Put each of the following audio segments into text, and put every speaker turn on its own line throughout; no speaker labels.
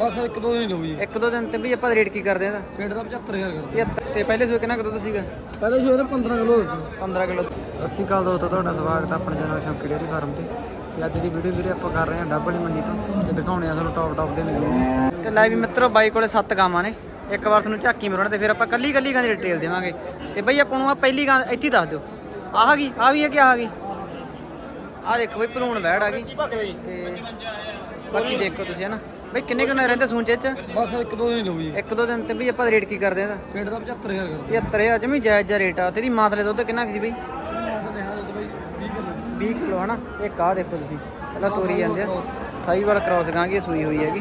ਬਸ ਇੱਕ ਦੋ ਦਿਨ ਹੀ ਲਊ ਜੀ
ਇੱਕ ਦੋ ਦਿਨ ਤੇ ਵੀ ਆਪਾਂ ਰੇਟ ਕੀ ਕਰਦੇ ਆ ਇਹਦਾ?
ਪੇਟ ਦਾ 75000 ਕਰਦੇ
75 ਤੇ ਪਹਿਲੇ ਸੂਏ ਕਿੰਨਾ ਕੁ ਦੁੱਧ ਸੀਗਾ?
ਪਹਿਲੇ ਇਹਨੇ 15 ਕਿਲੋ
15 ਕਿਲੋ ਅਸੀਂ ਕੱਲ ਦੋਸਤੋ ਤੁਹਾਡਾ ਸਵਾਗਤ ਆਪਣੇ ਚੈਨਲ ਸ਼ੌਂਕੀ ਡੇਅਰੀ ਫਾਰਮ ਤੇ। ਤੇ ਅੱਜ ਦੀ ਵੀਡੀਓ ਵੀਰੇ ਆਪਾਂ ਕਰ ਰਹੇ ਹਾਂ ਡੱਬਲੀ ਮੰਡੀ ਤੋਂ। ਤੇ ਦਿਖਾਉਣੇ ਆ ਤੁਹਾਨੂੰ ਟੌਪ ਟੌਪ ਦੇ ਨਗੀਨੇ ਤੇ ਲੈ ਵੀ ਮਿੱਤਰੋ ਬਾਈ ਕੋਲੇ ਸੱਤ ਗਾਵਾਂ ਨੇ। ਇੱਕ ਵਾਰ ਤੁਹਾਨੂੰ ਝਾਕੀ ਮਰਾਉਣਾ ਤੇ ਫਿਰ ਆਪਾਂ ਕੱਲੀ ਕੱਲੀ ਗਾਂ ਦੀ ਡਿਟੇਲ ਦੇਵਾਂਗੇ। ਤੇ ਬਈ ਆਪਾਂ ਨੂੰ ਆ ਪਹਿਲੀ ਗਾਂ ਇੱਥੇ ਦੱਸ ਦਿਓ। ਆਹ ਗਈ ਆ ਵੀ ਹੈ ਕਿ ਆਹ ਗਈ? ਆ ਦੇਖੋ ਬਈ ਭਲੂਣ ਵੈੜ ਆ ਗਈ। ਤੇ ਬਾਕੀ ਦੇਖੋ ਤੁਸੀਂ ਹਨਾ ਬਈ ਕਿੰਨੇ ਕਿੰਨੇ ਰਹਿੰਦੇ ਸੂਚੇ ਚ?
ਬਸ ਇੱਕ ਦੋ ਦਿਨ ਹੀ ਲਊ ਜੀ
ਇੱਕ ਦੋ ਦਿਨ ਤੇ ਵੀ ਆਪਾਂ ਰੇਟ ਕੀ ਕਰਦੇ ਆ ਇਹਦਾ?
ਪੇਟ ਦਾ 75000 ਕਰਦੇ
75000 ਜਮੀ ਜਾਇਜ਼ ਜਿਹਾ ਰੇਟ ਆ। ਤੇਰੀ ਮਾਂ ਦਾ ਦੁੱਧ ਕਿੰਨਾ ਕੁ ਸੀ ਬਈ?
ਬਸ ਨੇ ਹਾਂ ਬਾਈ 20 ਕਿਲੋ।
20 ਕਿਲੋ ਹਨਾ? ਤੇ ਕਾਹ ਦੇਖੋ ਤੁਸੀਂ ਪਹਿਲਾਂ ਤੋਰੀ ਜਾਂਦੇ ਆ। ਸਾਈਵਾਲ ਕ੍ਰਾਸ ਗਾਂਗੀ ਸੂਈ ਹੋਈ ਹੈਗੀ।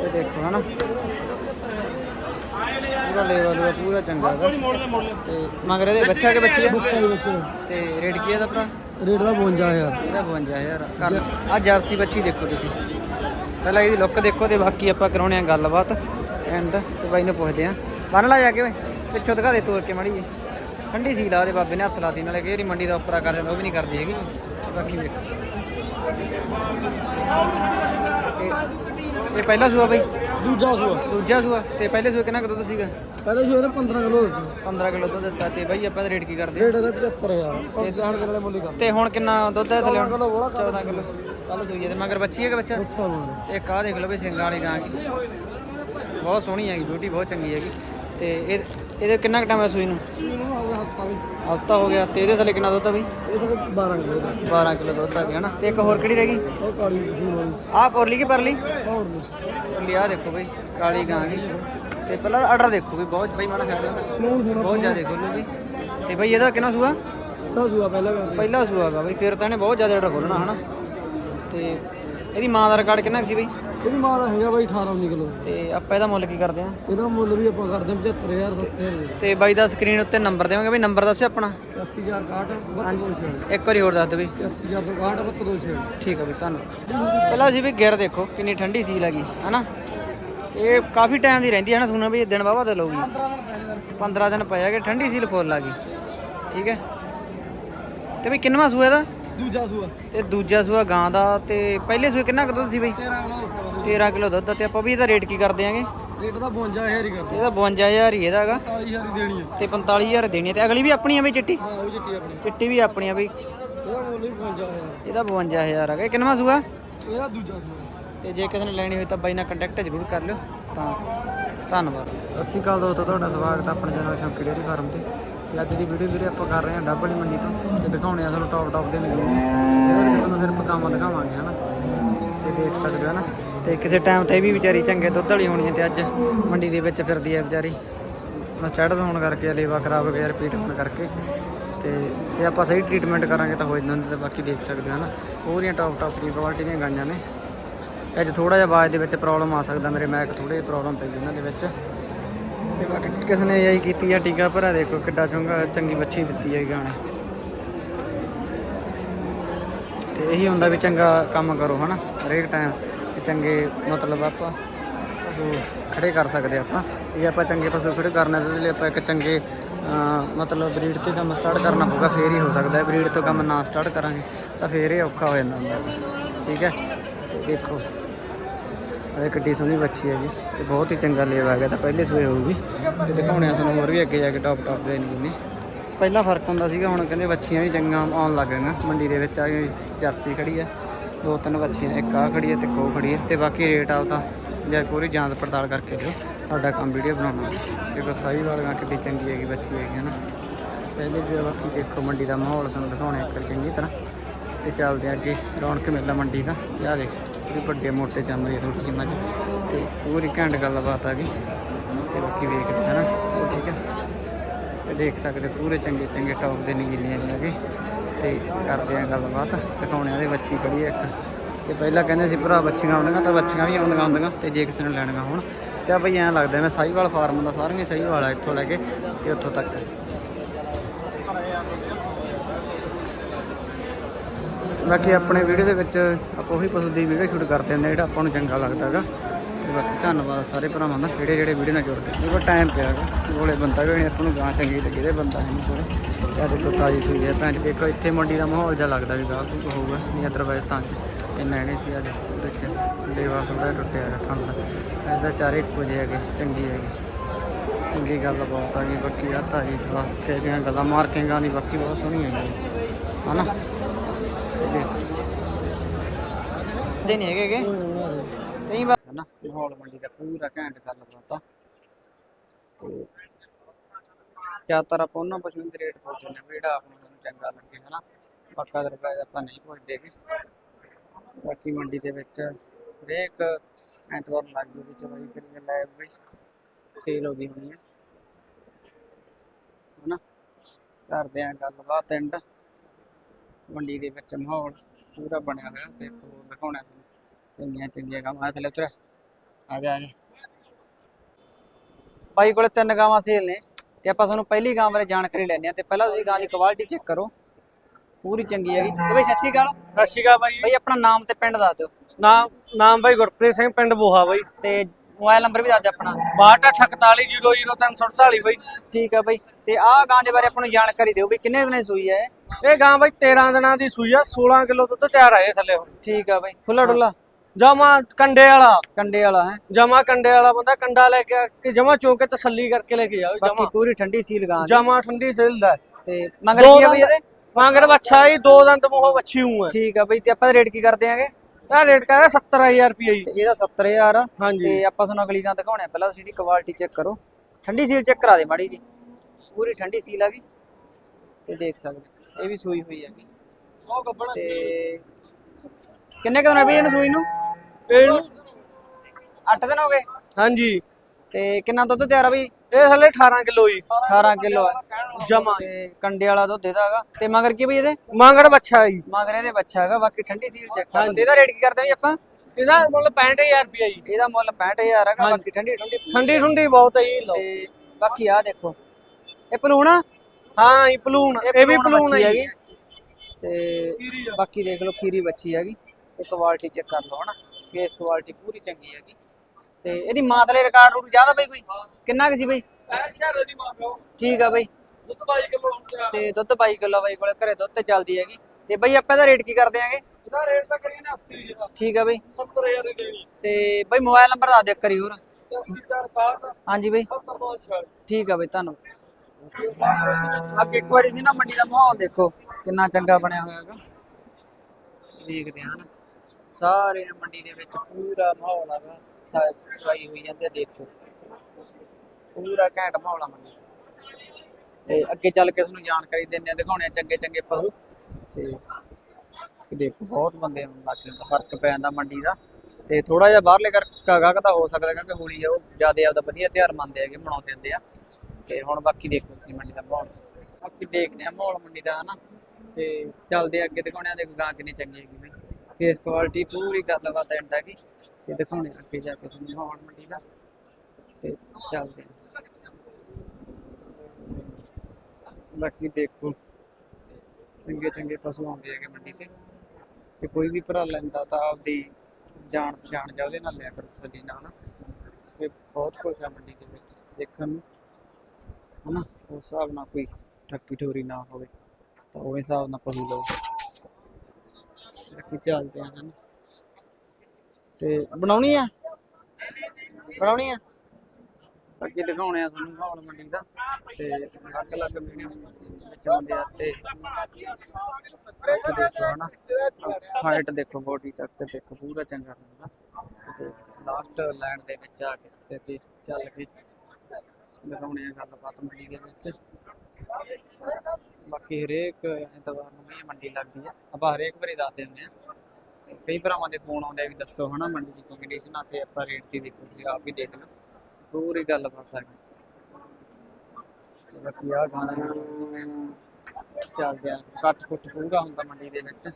ਤੇ ਦੇਖੋ ਹਨਾ। ਪੂਰਾ ਲੈਵਲ ਹੈ ਪੂਰਾ ਚੰਗਾ ਹੈਗਾ। ਤੇ ਮਗਰ ਇਹਦੇ ਬੱਚਾ ਕੇ ਬੱਚੀ
ਬੱਚੇ
ਤੇ ਰੇਟ ਕੀ ਹੈ ਇਹਦਾ ਭਰਾ?
ਰੇਟ ਦਾ 52000
ਇਹਦਾ 52000 ਕਰ ਆ ਜਰਸੀ ਬੱਚੀ ਦੇਖੋ ਤੁਸੀਂ। ਪਹਿਲਾਂ ਇਹਦੀ ਲੁੱਕ ਦੇਖੋ ਤੇ ਬਾਕੀ ਆਪਾਂ ਕਰਾਉਣੇ ਆ ਗੱਲਬਾਤ ਐਂਡ ਤੇ ਬਾਈ ਨੂੰ ਪੁੱਛਦੇ ਆ। ਬੰਨ ਲਾ ਜਾ ਕੇ ਓਏ, ਪਿੱਛੋਂ ਦਿਖਾ ਦੇ ਤੋਰ ਕੇ ਮਾੜੀ ਜੀ ਠੰਡੀ ਸੀ ਲਾ ਦੇ ਬਾਬੇ ਨੇ, ਹੱਥ ਲਾਤੀ ਨਾਲੇ, ਕਿਹੜੀ ਮੰਡੀ ਦਾ ਉੱਪਰਾ ਕਰ ਦਿੰਦਾ ਉਹ ਵੀ ਨਹੀਂ ਕਰਦੀ ਹੈਗੀ। ਬਾਕੀ ਵੇਖੋ। ਇਹ- ਇਹ ਪਹਿਲਾ ਸੂਆ ਬਾਈ?
ਦੂਜਾ ਸੂਆ।
ਦੂਜਾ ਸੂਆ? ਤੇ ਪਹਿਲੇ ਸੂਏ ਕਿੰਨਾ ਕੁ ਦੁੱਧ ਸੀਗਾ?
ਪਹਿਲੇ ਜੋ ਇਹਨੇ 15 ਕਿਲੋ ਦਿੱਤੇ।
15 ਕਿਲੋ ਦੁੱਧ ਦਿੱਤਾ ਤੇ ਬਾਈ ਆਪਾਂ ਦਾ ਰੇਟ ਕੀ ਕਰਦੇ?
ਰੇਟ ਦਾ 75000 ਪੰਜ ਜਾਣ ਮੁੱਲ ਹੀ ਕਰਦੇ
ਤੇ ਹੁਣ ਕਿੰਨਾ ਦੁੱਧ ਹੈ ਥੱਲੇ?
14 ਕਿਲੋ ਬੋਲਾ
14 ਕਿਲੋ। ਕੱਲ ਸੂਈ ਤੇ ਮਗਰ ਬੱਚੀ ਹੈ ਕਿ ਬੱਚਾ ਇੱਕ ਆਹ ਦੇਖ ਲਓ ਵੀ ਸਿੰਘਾਂ ਵਾਲੀ ਗਾਂ ਕੀ। ਬਹੁਤ ਸੋਹਣੀ ਹੈਗੀ ਬਿਊਟੀ ਬਹੁਤ ਚੰਗੀ ਹੈਗੀ। ਤੇ ਇਹ ਇਹਦੇ ਕਿੰਨਾ ਟਾਈਮ ਹੈ ਸੂਈ ਨੂੰ?
ਹਫਤਾ
ਹੋ ਗਿਆ ਤੇ ਇਹਦੇ ਥੱਲੇ ਕਿੰਨਾ ਦੁੱਧ ਆ ਬਈ?
ਇਹ ਤਾਂ 12 ਕਿਲੋ ਦਾ
12 ਕਿਲੋ ਦੁੱਧ ਆ ਗਿਆ ਨਾ। ਤੇ ਇੱਕ ਹੋਰ ਕਿਹੜੀ ਰਹਿ ਗਈ?
ਉਹ ਕਾਲੀ
ਆਹ ਪਰਲੀ ਕਿ ਪਰਲੀ? ਪਰਲੀ ਆਹ ਦੇਖੋ ਬਈ ਕਾਲੀ ਗਾਂ ਦੀ। ਤੇ ਪਹਿਲਾਂ ਆਰਡਰ ਦੇਖੋ ਵੀ ਬਹੁਤ ਬਈ
ਨੂਨ ਥੋੜਾ
ਬਹੁਤ ਜ਼ਿਆਦਾ ਖੋਲੋ ਵੀ ਤੇ ਬਈ ਇਹਦਾ ਕਿੰਨਾ ਸੂਆ?
ਦਾ ਸੂਆ ਪਹਿਲਾਂ
ਪਹਿਲਾ ਸੂਆ ਬਈ ਫਿਰ ਤਾਂ ਇਹਨੇ ਬਹੁਤ ਜ਼ਿਆਦਾ ਆਰਡਰ ਖੋਲਣਾ ਹਨਾ? ਤੇ ਇਹਦੀ ਮਾਂ ਦਾ ਰਿਕਾਰਡ ਕਿੰਨਾ ਕੁ ਸੀ ਬਈ?
ਇਹਦੀ ਮਾਂ ਦਾ ਹੈਗਾ ਬਾਈ 18 19 ਕਿਲੋ।
ਤੇ ਆਪਾਂ ਇਹਦਾ ਮੁੱਲ ਕੀ ਕਰਦੇ ਆ?
ਇਹਦਾ ਮੁੱਲ ਵੀ ਆਪਾਂ ਕਰਦੇ ਹਾਂ 75000 70000
ਤੇ ਬਾਈ ਦਾ ਸਕਰੀਨ ਉੱਤੇ ਨੰਬਰ ਦੇਵਾਂਗੇ ਬਈ ਨੰਬਰ ਦੱਸਿਓ ਆਪਣਾ।
80061 7206
ਇੱਕ ਵਾਰੀ ਹੋਰ ਦੱਸ ਦਿਓ ਬਈ।
80061 7206
ਠੀਕ ਆ ਬਈ ਧੰਨਵਾਦ। ਪਹਿਲਾਂ ਅਸੀਂ ਵੀ ਗਿਰ ਦੇਖੋ ਕਿੰਨੀ ਠੰਡੀ ਸੀ ਲੱਗੀ ਹਨਾ? ਇਹ ਕਾਫੀ ਟਾਈਮ ਦੀ ਰਹਿੰਦੀ ਹੈ ਨਾ ਸੁਣਾ ਵੀ ਦਿਨ ਬਾਬਾ ਤੇ ਲਊਗੀ 15 ਦਿਨ ਪਏ ਹੈਗੇ ਠੰਡੀ ਸੀਲ ਫੁੱਲ ਲੱਗੀ ਠੀਕ ਹੈ? ਤੇ ਬਈ ਕਿੰਨਵਾਂ ਸੂਆ ਦਾ
ਦੂਜਾ ਸੂਆ।
ਤੇ ਦੂਜਾ ਸੂਆ ਗਾਂ ਦਾ ਤੇ ਪਹਿਲੇ ਸੂਏ ਕਿੰਨਾ ਕੁ ਦੁੱਧ ਸੀ ਬਈ?
13 ਕਿਲੋ
13 ਕਿਲੋ ਦੁੱਧ ਤੇ ਆਪਾਂ ਵੀ ਇਹਦਾ ਰੇਟ ਕੀ ਕਰਦੇ ਆਂਗੇ?
ਰੇਟ ਦਾ 52000 ਹੀ ਕਰਦੇ
ਇਹਦਾ 52000 ਹੀ ਇਹਦਾ ਹੈਗਾ।
40000 ਹੀ ਦੇਣੀ ਆ।
ਤੇ 45000 ਦੇਣੀ ਹੈ ਤੇ ਅਗਲੀ ਵੀ ਆਪਣੀ ਆ ਬਈ ਚਿੱਟੀ?
ਹਾਂ ਉਹ ਜਿੱਤੀ ਆਪਣੀ।
ਚਿੱਟੀ ਵੀ ਆਪਣੀ ਆ ਬਈ।
ਇਹਦਾ ਮੁੱਲ ਵੀ 55000
ਇਹਦਾ 52000 ਹੈਗਾ। ਇਹ ਕਿੰਨਵਾਂ ਸੂਆ?
ਇਹਦਾ ਦੂਜਾ ਸੂਆ।
ਤੇ ਜੇ ਕਿਸੇ ਨੇ ਲੈਣੀ ਹੋਈ ਤਾਂ ਬਾਈ ਨਾਲ ਕੰਟੈਕਟ ਜ਼ਰੂਰ ਕਰ ਲਿਓ। ਤਾਂ ਧੰਨਵਾਦ। ਸਤਿ ਸ਼੍ਰੀ ਅਕਾਲ ਦੋਸਤੋ ਤੁਹਾਡਾ ਸਵਾਗਤ ਹੈ ਆਪਣੇ ਚੈਨਲ ਸ਼ੌਂਕੀ ਡੇਅਰੀ ਫਾਰਮ ਤੇ। ਤੇ ਅੱਜ ਦੀ ਵੀਡੀਓ ਵੀਰੇ ਆਪਾਂ ਕਰ ਰਹੇ ਹਾਂ ਡੱਬਲੀ ਮੰਡੀ ਤੋਂ ਤੇ ਦਿਖਾਉਣੇ ਆ ਤੁਹਾਨੂੰ ਟੌਪ ਟੌਪ ਦੇ ਨਗੀਨੇ ਇਹਦੇ ਵਿੱਚ ਤੁਹਾਨੂੰ ਸਿਰਫ ਕਾਮਾਂ ਦਿਖਾਵਾਂਗੇ, ਹਨਾ? ਤੇ ਦੇਖ ਸਕਦੇ ਹੋ ਨਾ ਤੇ ਕਿਸੇ ਟਾਈਮ ਤੇ ਵੀ ਵਿਚਾਰੀ ਚੰਗੇ ਦੁੱਧ ਵਾਲੀ ਹੋਣੀ ਹੈ ਤੇ ਅੱਜ ਮੰਡੀ ਦੇ ਵਿੱਚ ਫਿਰਦੀ ਹੈ ਵਿਚਾਰੀ। ਸਟੈਟਸ ਹੋਣ ਕਰਕੇ ਲੇਵਾ ਖਰਾਬ ਹੋ ਗਿਆ ਰਿਪੀਟ ਹੋਣ ਕਰਕੇ। ਤੇ ਜੇ ਆਪਾਂ ਸਹੀ ਟ੍ਰੀਟਮੈਂਟ ਕਰਾਂਗੇ ਤਾਂ ਹੋ ਜਾਂਦਾ ਤੇ ਬਾਕੀ ਦੇਖ ਸਕਦੇ ਹੋ ਨਾ ਪੂਰੀਆਂ ਟੌਪ ਟੌਪ ਦੀ ਕੁਆਲਿਟੀ ਦੀਆਂ ਗਾਈਆਂ ਨੇ। ਅੱਜ ਥੋੜਾ ਜਿਹਾ ਆਵਾਜ਼ ਦੇ ਵਿੱਚ ਪ੍ਰੋਬਲਮ ਆ ਸਕਦਾ, ਮੇਰੇ ਮੈਕ ਥੋੜੀ ਜਿਹੀ ਪ੍ਰੋਬਲਮ ਪਈ ਉਹਨਾਂ ਦੇ ਵਿੱਚ। ਤੇ ਬਾਕੀ ਕਿਸ ਨੇ ਇਹੀ ਕੀਤੀ ਆ ਟੀਕਾ ਭਰਾ ਦੇਖੋ ਕਿੱਡਾ ਚੰਗਾ, ਚੰਗੀ ਬੱਚੀ ਦਿੱਤੀ ਹੈ ਗਾਣੇ ਤੇ ਇਹੀ ਹੁੰਦਾ ਵੀ ਚੰਗਾ ਕੰਮ ਕਰੋ, ਹਨਾ? ਹਰੇਕ ਟਾਈਮ ਚੰਗੇ ਮਤਲਬ ਆਪਾਂ ਪਸ਼ੂ ਖੜੇ ਕਰ ਸਕਦੇ ਆਪਾਂ। ਜੇ ਆਪਾਂ ਚੰਗੇ ਪਸ਼ੂ ਖੜੇ ਕਰਨਾ ਤਾਂ ਲਈ ਆਪਾਂ ਇੱਕ ਚੰਗੇ ਮਤਲਬ ਬਰੀਡ ਤੇ ਕੰਮ ਸਟਾਰਟ ਕਰਨਾ ਪਊਗਾ, ਫੇਰ ਹੀ ਹੋ ਸਕਦਾ। ਹੈ ਬਰੀਡ ਤੋਂ ਕੰਮ ਨਾ ਸਟਾਰਟ ਕਰਾਂਗੇ ਤਾਂ ਫੇਰ ਇਹ ਔਖਾ ਹੋ ਜਾਂਦਾ ਹੁੰਦਾ। ਠੀਕ ਹੈ? ਤੇ ਦੇਖੋ। ਇਹ ਕਿੱਡੀ ਸੋਹਣੀ ਬੱਚੀ ਹੈਗੀ ਤੇ ਬਹੁਤ ਹੀ ਚੰਗਾ ਲੇਵਾ ਹੈਗਾ ਤਾਂ ਪਹਿਲੇ ਸੂਏ ਹੋਊਗੀ। ਤੇ ਦਿਖਾਉਣੇ ਆ ਤੁਹਾਨੂੰ ਹੋਰ ਵੀ ਅੱਗੇ ਜਾ ਕੇ ਟੌਪ ਟੌਪ ਦੇ ਨਹੀਂ ਨੇ ਪਹਿਲਾਂ ਫ਼ਰਕ ਹੁੰਦਾ ਸੀਗਾ, ਹੁਣ ਕਹਿੰਦੇ ਬੱਚੀਆਂ ਵੀ ਚੰਗਾ ਆਉਣ ਲੱਗ ਗਈਆਂ। ਮੰਡੀ ਦੇ ਵਿੱਚ ਆ ਗਈ ਜਰਸੀ ਖੜੀ ਆ ਦੋ ਤਿੰਨ ਬੱਚੀਆਂ ਇੱਕ ਆ ਖੜੀ ਹੈ ਤੇ ਕੋ ਖੜੀ ਹੈ। ਤੇ ਬਾਕੀ ਰੇਟ ਆ ਤਾਂ ਜਾਂ ਪੂਰੀ ਜਾਂਚ ਪੜਤਾਲ ਕਰਕੇ ਦਿਓ, ਤੁਹਾਡਾ ਕੰਮ ਵੀਡੀਓ ਬਣਾਉਣਾ। ਦੇਖੋ ਸਾਈ ਵਾਲੀਆਂ ਕਿੱਡੀ ਚੰਗੀ ਹੈਗੀ ਬੱਚੀ ਹੈਗੀ, ਹੈ ਨਾ। ਪਹਿਲੇ ਜੇ ਬਾਕੀ ਦੇਖੋ ਮੰਡੀ ਦਾ ਮਾਹੌਲ ਸਾਨੂੰ ਦਿਖਾਉਣੇ ਇੱਕ ਚੰਗੀ ਤਰ੍ਹਾਂ। ਤੇ ਚੱਲਦੇ ਆ ਅੱਗੇ ਰੌਣਕ ਮੇਲਾ ਮੰਡੀ ਦਾ। ਆਹ ਦੇਖ, ਪੂਰੀ ਵੱਡੇ ਮੋਟੇ ਚੰਮ ਦੀ ਥੋੜੀ ਜਿਹੀ ਮੱਝ ਤੇ ਪੂਰੀ ਘੈਂਟ ਗੱਲਬਾਤ ਆ ਗਈ। ਤੇ ਬਾਕੀ ਵੇਖਦੇ ਹਾਂ ਨਾ। ਠੀਕ ਹੈ। ਤੇ ਦੇਖ ਸਕਦੇ ਪੂਰੇ ਚੰਗੇ ਚੰਗੇ ਟੌਪ ਦੇ ਨਗੀਲੀਆਂ ਨੇ ਹੈਗੇ। ਤੇ ਕਰਦੇ ਆ ਗੱਲਬਾਤ। ਦਿਖਾਉਣੇ ਵਾਲੇ ਬੱਚੀ ਖੜੀ ਆ ਇੱਕ। ਤੇ ਪਹਿਲਾਂ ਕਹਿੰਦੇ ਸੀ, ਭਰਾ ਬੱਚੀਆਂ ਆਉਂਦੀਆਂ ਤਾਂ ਬੱਚੀਆਂ ਵੀ ਆਉਂਦੀਆਂ ਹੁੰਦੀਆਂ। ਤੇ ਜੇ ਕਿਸੇ ਨੇ ਲੈਣੀਆਂ ਹੋਣ। ਤੇ ਆ ਬਈ ਐਂ ਲੱਗਦਾ, ਮੈਂ ਸਾਹੀਵਾਲ ਫਾਰਮ ਦਾ, ਸਾਰੀਆਂ ਸਹੀ ਵਾਲਾ ਇੱਥੋਂ ਲੈ ਕੇ ਤੇ ਉੱਥੋਂ ਤੱਕ। ਬਾਕੀ ਆਪਣੇ ਵੀਡੀਓ ਦੇ ਵਿੱਚ ਆਪਾਂ ਉਹੀ ਪਸੰਦ ਦੀ ਵੀਡੀਓ ਸ਼ੂਟ ਕਰਦੇ ਹੁੰਦੇ ਜਿਹੜਾ ਆਪਾਂ ਨੂੰ ਚੰਗਾ ਲੱਗਦਾ ਹੈਗਾ। ਤੇ ਬਾਕੀ ਧੰਨਵਾਦ ਸਾਰੇ ਭਰਾਵਾਂ ਦਾ, ਜਿਹੜੇ ਜਿਹੜੇ ਵੀਡੀਓ ਨਾਲ ਜੁੜਦੇ ਮੇਰੇ ਕੋਲ ਟਾਈਮ ਪਿਆ ਹੈਗਾ ਕੋਲੇ ਬੰਦਾ ਵੀ ਨਹੀਂ, ਆਪਾਂ ਨੂੰ ਗਾਂ ਚੰਗੀ ਤੇ ਕਿਹਦੇ ਬੰਦਾ ਹੈ ਨਹੀਂ ਕੋਲੇ ਇਹ ਦੇਖੋ ਤਾਜੀ ਸੂਈ ਹੈ ਭੈਣ ਜੀ, ਦੇਖੋ ਇੱਥੇ ਮੰਡੀ ਦਾ ਮਾਹੌਲ ਜਿਹਾ ਲੱਗਦਾ ਵੀ ਗਾਹ ਤੂੰ ਹੋਊਗਾ, ਨਹੀਂ ਅਦਰਵਾਇਜ਼ ਤਾਂ ਇਹ ਨੈਣੇ ਸੀ ਅੱਜ, ਉਹਦੇ ਚ ਲੇਵਾ ਟੁੱਟਿਆ ਹੈ ਥੰਦ ਇਹਦਾ ਚਾਰੇ ਇੱਕੋ ਜਿਹੇ ਹੈਗੇ, ਚੰਗੀ ਹੈਗੀ। ਚੰਗੀ ਗੱਲ ਬਹੁਤ ਆ ਗਈ ਬਾਕੀ ਆ ਤਾਂ ਜੀ ਸਲਾ ਗੱਲਾਂ ਮਾਰਕਿੰਗਾਂ ਦੀ ਬਾਕੀ ਬਹੁਤ ਸੋਹਣੀ ਹੈਗੀ ਹਨਾ? ਦੇ ਨਹੀਂ ਹੈਗੇ ਗੇ ਕਈ ਵਾਰ ਮਾਹੌਲ ਮੰਡੀ ਦਾ ਪੂਰਾ ਘੈਂਟ ਗੱਲ ਬਾਤ ਤੇ ਜ਼ਿਆਦਾਤਰ ਆਪਾਂ ਉਹਨਾਂ ਪਸ਼ੂਆਂ ਦੇ ਰੇਟ ਪੁੱਛਦੇ ਨੇ ਜਿਹੜਾ ਆਪਾਂ ਨੂੰ ਚੰਗਾ ਲੱਗੇ, ਹਨਾ। ਪੱਕਾ ਦਰਗਾ ਆਪਾਂ ਨਹੀਂ ਪੁੱਛਦੇ ਗੇ ਬਾਕੀ ਮੰਡੀ ਦੇ ਵਿੱਚ ਹਰੇਕ ਐਤਵਾਰ ਨੂੰ ਲੱਗਦੀ ਵਿੱਚ ਬਾਈ, ਕਰੀ ਲੈ ਬਈ ਸੇਲ ਹੋ ਗਈ ਹੋਣੀ ਹੈ ਹਨਾ ਕਰਦੇ ਆ ਗੱਲਬਾਤ ਐਂਡ ਮੰਡੀ ਦੇ ਵਿੱਚ ਮਾਹੌਲ ਪੂਰਾ ਬਣਿਆ ਹੋਇਆ ਤੇ ਹੋਰ ਦਿਖਾਉਣਾ ਚੰਗੀਆਂ ਚੰਗੀਆਂ ਗਾਵਾਂ। ਆ ਥੱਲੇ ਉਤਰ ਆ ਜਾ ਆ ਜਾ ਬਾਈ ਕੋਲੇ ਤਿੰਨ ਗਾਵਾਂ ਸੇਲ ਨੇ ਤੇ ਆਪਾਂ ਤੁਹਾਨੂੰ ਪਹਿਲੀ ਗਾਂ ਬਾਰੇ ਜਾਣਕਾਰੀ ਲੈਣੀ ਆ ਤੇ ਪਹਿਲਾਂ ਤੁਸੀਂ ਗਾਂ ਦੀ ਕੁਆਲਿਟੀ ਚੈੱਕ ਕਰੋ। ਪੂਰੀ ਚੰਗੀ ਹੈਗੀ। ਤੇ ਬਈ ਸਤਿ ਸ਼੍ਰੀ ਅਕਾਲ।
ਸਤਿ ਸ਼੍ਰੀ ਅਕਾਲ ਬਾਈ।
ਬਈ ਆਪਣਾ ਨਾਮ ਤੇ ਪਿੰਡ ਦੱਸ ਦਿਓ।
ਨਾਮ ਨਾਮ ਬਾਈ ਗੁਰਪ੍ਰੀਤ ਸਿੰਘ ਪਿੰਡ ਬੋਹਾ ਬਾਈ।
ਤੇ ਮੋਬਾਈਲ ਨੰਬਰ ਵੀ ਦੱਸ ਦਿਓ ਆਪਣਾ।
6248000347 ਬਾਈ।
ਠੀਕ ਆ ਬਈ। ਤੇ ਆਹ ਗਾਂ ਦੇ ਬਾਰੇ ਆਪਾਂ ਨੂੰ ਜਾਣਕਾਰੀ ਦਿਓ ਵੀ ਕਿੰਨੇ ਦਿਨਾਂ ਦੀ ਸੂਈ ਹੈ ਇਹ?
ਗਾਂ ਬਾਈ 13 ਦਿਨਾਂ ਦੀ ਸੂਈ ਆ 16 ਕਿਲੋ ਦੁੱਧ ਤਿਆਰ ਆਏ ਥੱਲੇ ਹੁਣ।
ਠੀਕ ਆ ਬਈ ਖੁੱਲਾ ਡੁੱਲਾ
ਜਮਾ ਕੰਡੇ ਵਾਲਾ।
ਕੰਡੇ ਵਾਲਾ ਹੈ?
ਜਮਾ ਕੰਡੇ ਵਾਲਾ ਬੰਦਾ ਕੰਡਾ ਲੈ ਕੇ ਕਿ ਜਮਾ ਚੋਕੇ ਤਸੱਲੀ ਕਰਕੇ ਲੈ ਕੇ ਜਾਓ
ਬਾਕੀ
ਜਮਾ।
ਪੂਰੀ ਠੰਡੀ ਸੀਲ ਗਾਂ।
ਜਮਾ ਠੰਡੀ ਸਿਲ ਦਾ।
ਤੇ ਮੰਗਰ ਕੀ ਆ ਬਈ ਇਹਦੇ?
ਮੰਗੜ ਬੱਚਾ ਹੀ ਦੋ ਦੰਦ ਮੂੰਹੋਂ ਵੱਛੀ ਹੂੰ ਹੈ
ਠੀਕ ਆ ਬਈ ਤੇ ਆਪਾਂ ਰੇਟ ਕੀ ਕਰਦੇ ਆਂਗੇ?
ਇਹ ਰੇਟ ਕਹਿੰਦਾ 70000 ਰੁਪਏ ਜੀ।
ਇਹਦਾ 70000 ਆ।
ਹਾਂਜੀ।
ਤੇ ਆਪਾਂ ਤੁਹਾਨੂੰ ਅਗਲੀ ਗਾਂ ਦਿਖਾਉਣੇ ਪਹਿਲਾਂ ਤੁਸੀਂ ਇਹਦੀ ਕੁਆਲਿਟੀ ਚੈੱਕ ਕਰੋ। ਠੰਡੀ ਸੀਲ ਚੈੱਕ ਕਰਾ ਦੇ ਮਾੜੀ ਜੀ। ਪੂਰੀ ਠੰਡੀ ਸੀਲ ਆ ਗਈ। ਤੇ ਦੇਖ ਸਕਦੇ ਇਹ ਵੀ ਸੂਈ ਹੋਈ ਹੈਗੀ।
ਉਹ ਗੱਬਣਾ
ਤੇ ਕਿੰਨੇ ਕੁ ਦਿਨ ਹੋਏ ਬਈ ਇਹਨੂੰ ਸੂਈ ਨੂੰ?
ਇਹਨੂੰ?
8 ਦਿਨ ਹੋ ਗਏ।
ਹਾਂਜੀ।
ਤੇ ਕਿੰਨਾ ਦੁੱਧ ਤਿਆਰ ਆ ਬਈ?
ਇਹ ਥੱਲੇ 18 ਕਿਲੋ ਜੀ।
18 ਕਿਲੋ
ਜਮਾ।
ਤੇ ਕੰਡੇ ਵਾਲਾ ਦੁੱਧ ਇਹਦਾ ਹੈਗਾ। ਤੇ ਮਗਰ ਕੀ ਬਈ ਇਹਦੇ?
ਮੰਗੜ ਬੱਚਾ ਜੀ।
ਮਗਰ ਇਹਦੇ ਬੱਚਾ ਹੈਗਾ। ਬਾਕੀ ਠੰਡੀ ਸੀਲ ਚੈੱਕ ਕਰੋ ਇਹਦਾ ਰੇਟ ਕੀ ਕਰਦੇ ਆ ਬਈ ਆਪਾਂ?
ਇਹਦਾ ਮੁੱਲ 65000 ਰੁਪਏ ਜੀ।
ਇਹਦਾ ਮੁੱਲ 65000 ਹੈਗਾ। ਬਾਕੀ ਠੰਡੀ ਠੰਡੀ
ਠੰਡੀ ਠੰਡੀ ਬਹੁਤ ਹੈ ਜੀ ਲਓ।
ਤੇ ਬਾਕੀ ਆ ਦੇਖੋ। ਇਹ ਪਲੂਣ
ਹਾਂ ਇਹ ਪਲੂਣ ਇਹ ਵੀ ਪਲੂਣ ਹੈ
ਹੈਗੀ। ਤੇ ਬਾਕੀ ਦੇਖ ਲਓ ਖੀਰੀ ਬੱਚੀ ਹੈਗੀ। ਤੇ ਕੁਆਲਿਟੀ ਚੈੱਕ ਕਰ ਲਓ ਹਨਾ। ਫੇਸ ਕੁਆਲਿਟੀ ਪੂਰੀ ਚੰਗੀ ਹੈਗੀ। ਤੇ ਇਹਦੀ ਮਾਤਲੇ ਰਿਕਾਰਡ ਰੂਟ ਜ਼ਿਆਦਾ ਬਈ ਕੋਈ? ਕਿੰਨਾ ਕੁ ਸੀ ਬਈ?
ਦੀ ਮਾਂ
ਠੀਕ ਆ ਬਈ।
ਦੁੱਧ 22 ਕਿਲੋ
ਤੇ ਦੁੱਧ 22 ਕਿਲੋ ਬਾਈ ਕੋਲੇ ਘਰੇ ਦੁੱਧ ਤੇ ਚੱਲਦੀ ਹੈਗੀ। ਤੇ ਬਈ ਆਪਾਂ ਇਹਦਾ ਰੇਟ ਕੀ ਕਰਦੇ ਆਂਗੇ
ਇਹਦਾ ਰੇਟ ਤਾਂ ਕਰੀ ਨਾ 80 ਦਾ
ਠੀਕ ਆ ਬਈ।
70000 ਦੀ ਦੇਣੀ।
ਤੇ ਬਈ ਮੋਬਾਈਲ ਨੰਬਰ ਦੱਸ ਦੇ ਇੱਕ ਵਾਰੀ ਹੋਰ।
80000
ਹਾਂਜੀ ਬਈ।
70
ਠੀਕ ਆ ਬਈ ਧੰਨਵਾਦ। ਅੱਗੇ ਇੱਕ ਵਾਰੀ ਸੀ ਨਾ ਮੰਡੀ ਦਾ ਮਾਹੌਲ ਦੇਖੋ, ਕਿੰਨਾ ਚੰਗਾ ਬਣਿਆ ਹੋਇਆ ਹੈਗਾ। ਦੇਖਦੇ ਹਾਂ ਨਾ। ਸਾਰੇ ਮੰਡੀ ਦੇ ਵਿੱਚ ਪੂਰਾ ਮਾਹੌਲ ਹੈਗਾ ਸਫ਼ਾਈ ਹੋਈ ਜਾਂਦੀ ਆ, ਦੇਖੋ। ਪੂਰਾ ਘੈਂਟ ਮਾਹੌਲ ਆ ਮੰਡੀ ਦਾ। ਤੇ ਅੱਗੇ ਚੱਲ ਕੇ ਤੁਹਾਨੂੰ ਜਾਣਕਾਰੀ ਦਿੰਦੇ ਆ, ਦਿਖਾਉਣੇ ਆ, ਚੰਗੇ ਚੰਗੇ ਪਸ਼ੂ ਤੇ ਦੇਖੋ, ਬਹੁਤ ਬੰਦੇ ਆਉਣ ਲੱਗ ਫ਼ਰਕ ਪੈ ਜਾਂਦਾ ਮੰਡੀ ਦਾ। ਤੇ ਥੋੜਾ ਜਿਹਾ ਬਾਹਰਲੇ ਕਰ ਗਾਹਕ ਤਾਂ ਹੋ ਸਕਦਾ, ਕਿਉਂਕਿ ਹੋਲੀ ਆ, ਉਹ ਜ਼ਿਆਦਾ ਆਪਦਾ ਵਧੀਆ ਤਿਉਹਾਰ ਮੰਨਦੇ ਹੈਗੇ, ਮਨਾਉਂਦੇ ਹੁੰਦੇ ਆ। ਤੇ ਹੁਣ ਬਾਕੀ ਦੇਖੋ ਤੁਸੀਂ ਮੰਡੀ ਦਾ ਮਾਹੌਲ। ਬਾਕੀ ਦੇਖਦੇ ਆ ਮਾਹੌਲ ਮੰਡੀ ਦਾ, ਹਨਾ। ਤੇ ਚੱਲਦੇ ਅੱਗੇ ਦਿਖਾਉਣੇ ਆ ਗਾਂ ਕਿੰਨੀ ਚੰਗੀ ਹੈਗੀ ਬਈ ਫੇਸ ਕੁਆਲਿਟੀ ਪੂਰੀ ਗੱਲਬਾਤ ਐਂਡ ਹੈਗੀ ਤੇ ਦਿਖਾਉਣੇ ਅੱਗੇ ਜਾ ਕੇ ਤੁਹਾਨੂੰ ਮਾਹੌਲ ਮੰਡੀ ਦਾ। ਤੇ ਚੱਲਦੇ ਆ। ਬਾਕੀ ਦੇਖੋ ਚੰਗੇ ਚੰਗੇ ਪਸ਼ੂ ਆਉਂਦੇ ਹੈਗੇ ਮੰਡੀ ਤੇ। ਤੇ ਕੋਈ ਵੀ ਭਰਾ ਲੈਂਦਾ ਤਾਂ ਆਪਦੀ ਜਾਣ ਪਛਾਣ ਜਾ ਉਹਦੇ ਨਾਲ ਲਿਆ ਕਰੋ ਸਲੀ ਨਾਲ ਤੇ ਬਹੁਤ ਕੁਛ ਆ ਮੰਡੀ ਦੇ ਵਿੱਚ, ਦੇਖਣ ਨੂੰ। ਹਨਾ ਉਸ ਹਿਸਾਬ ਨਾਲ ਕੋਈ ਠੱਕੀ ਠੋਰੀ ਨਾ ਹੋਵੇ, ਤਾਂ ਉਹ ਹਿਸਾਬ ਨਾਲ ਪਸ਼ੂ ਲਓ। ਬਾਕੀ ਚੱਲਦੇ ਆ ਹਨ। ਤੇ ਬਣਾਉਣੀ ਆ? ਬਣਾਉਣੀ ਆ? ਅੱਗੇ ਦਿਖਾਉਣੇ ਆ ਤੁਹਾਨੂੰ ਮਾਹੌਲ ਮੰਡੀ ਦਾ, ਤੇ ਅਲੱਗ ਅਲੱਗ ਵੀਡੀਓ ਵਿੱਚ ਆਉਂਦੇ ਆ ਤੇ ਦੇਖੋ ਹਨਾ ਹਾਈਟ ਦੇਖੋ ਬੋਡੀ ਤੱਕ ਤੇ ਦੇਖੋ ਪੂਰਾ ਚੰਗਾ ਹੁੰਦਾ ਤੇ ਲਾਸਟ ਲਾਈਨ ਦੇ ਵਿੱਚ ਆ ਕੇ ਤੇ ਚੱਲ ਕੇ ਦਿਖਾਉਣੇ ਆ ਗੱਲਬਾਤ ਮੰਡੀ ਦੇ ਵਿੱਚ। ਬਾਕੀ ਹਰੇਕ ਐਤਵਾਰ ਨੂੰ ਵੀ ਮੰਡੀ ਲੱਗਦੀ ਆ। ਆਪਾਂ ਹਰੇਕ ਵਾਰੀ ਦੱਸਦੇ ਹੁੰਦੇ ਆ। ਤੇ ਕਈ ਭਰਾਵਾਂ ਦੇ ਫੋਨ ਆਉਂਦੇ ਆ ਵੀ ਦੱਸੋ ਹਨਾ ਮੰਡੀ ਦੀ ਕੰਡੀਸ਼ਨ ਆ, ਤੇ ਆਪਾਂ ਰੇਟ ਦੀ ਦੇਖੋ, ਤੁਸੀਂ ਆਪ ਵੀ ਦੇਖ ਲਓ। ਪੂਰੀ ਗੱਲਬਾਤ ਆ ਗਈ। ਬਾਕੀ ਆ ਗਾਣਾ ਚੱਲਦੇ ਆ। ਕੱਟ ਕੁੱਟ ਪੂਰਾ ਹੁੰਦਾ ਮੰਡੀ ਦੇ ਵਿੱਚ।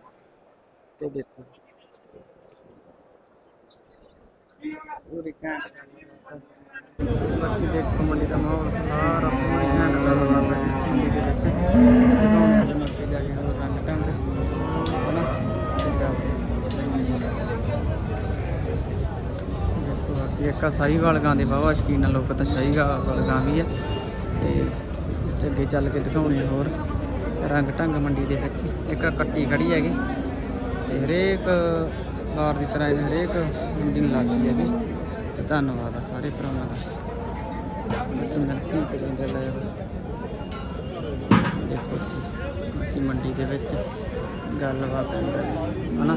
ਤੇ ਦੇਖੋ। ਪੂਰੀ ਘੈਂਟ ਬਾਕੀ ਦੇਖੋ ਮੰਡੀ ਦਾ ਮਾਹੌਲ ਸਾਰਾ ਪੂਰੀ ਘੈਂਟ ਗੱਲਬਾਤ ਹੈ ਮੰਡੀ ਦੇ ਵਿੱਚ। ਦਿਖਾਉਣੇ ਆ ਤੁਹਾਨੂੰ ਜਾ ਕੇ ਰੰਗ ਢੰਗ ਹਨਾ? ਤੇ ਦੇਖੋ ਬਾਕੀ ਇੱਕ ਆ ਸਾਹੀਵਾਲ ਗਾਂ ਦੇ ਬਾਵਾ ਸ਼ਕੀਨ ਆ ਲੋਕ ਤਾਂ ਸਾਹੀਵਾਲ ਗਾਂ ਵੀ ਹੈ ਤੇ ਅੱਗੇ ਚੱਲ ਕੇ ਦਿਖਾਉਣੇ ਹੋਰ। ਰੰਗ ਢੰਗ ਮੰਡੀ ਦੇ ਵਿੱਚ ਇੱਕ ਕੱਟੀ ਖੜੀ ਹੈਗੀ। ਤੇ ਹਰੇਕ ਬਾਰ ਦੀ ਤਰ੍ਹਾਂ ਇਹ ਹਰੇਕ ਮੰਡੀ ਨੂੰ ਲੱਗਦੀ ਹੈ ਵੀ ਤੇ ਧੰਨਵਾਦ ਆ ਸਾਰੇ ਭਰਾਵਾਂ ਦਾ। ਦੇਖੋ ਤੁਸੀਂ ਮੰਡੀ ਦੇ ਵਿੱਚ ਗੱਲਬਾਤ ਹੈ ਹਨਾ?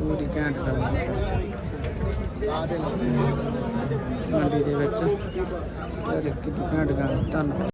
ਪੂਰੀ ਘੈਂਟ ਗੱਲਬਾਤ ਮੰਡੀ ਦੇ ਵਿੱਚ। ਤੇ ਕਿੰਨੀ ਘੈਂਟ ਗੱਲ, ਧੰਨਵਾਦ।